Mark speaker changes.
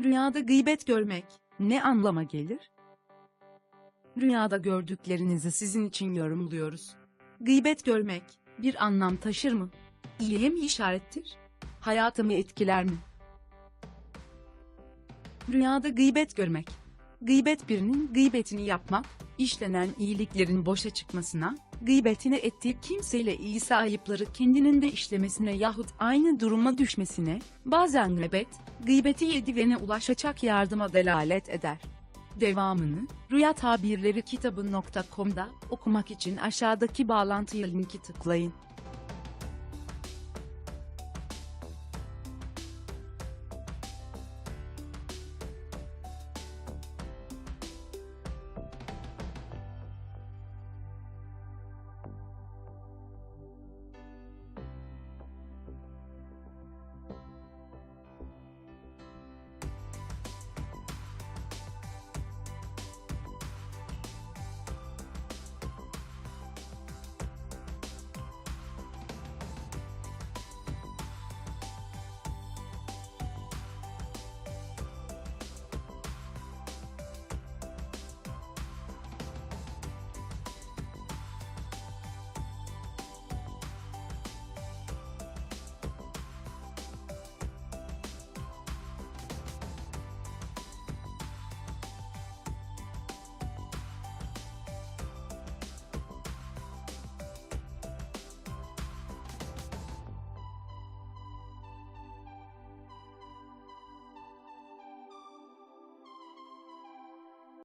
Speaker 1: Rüyada gıybet görmek ne anlama gelir? Rüyada gördüklerinizi sizin için yorumluyoruz. Gıybet görmek bir anlam taşır mı? İyiye mi işarettir? Hayatımı etkiler mi? Rüyada gıybet görmek. Gıybet birinin gıybetini yapmak, işlenen iyiliklerin boşa çıkmasına, gıybetini ettiği kimseyle iyisi ayıpları kendinin de işlemesine yahut aynı duruma düşmesine, bazen gıybet, gıybeti yedivene ulaşacak yardıma delalet eder. Devamını, Rüya Tabirleri kitabı.com'da okumak için aşağıdaki bağlantıya linki tıklayın.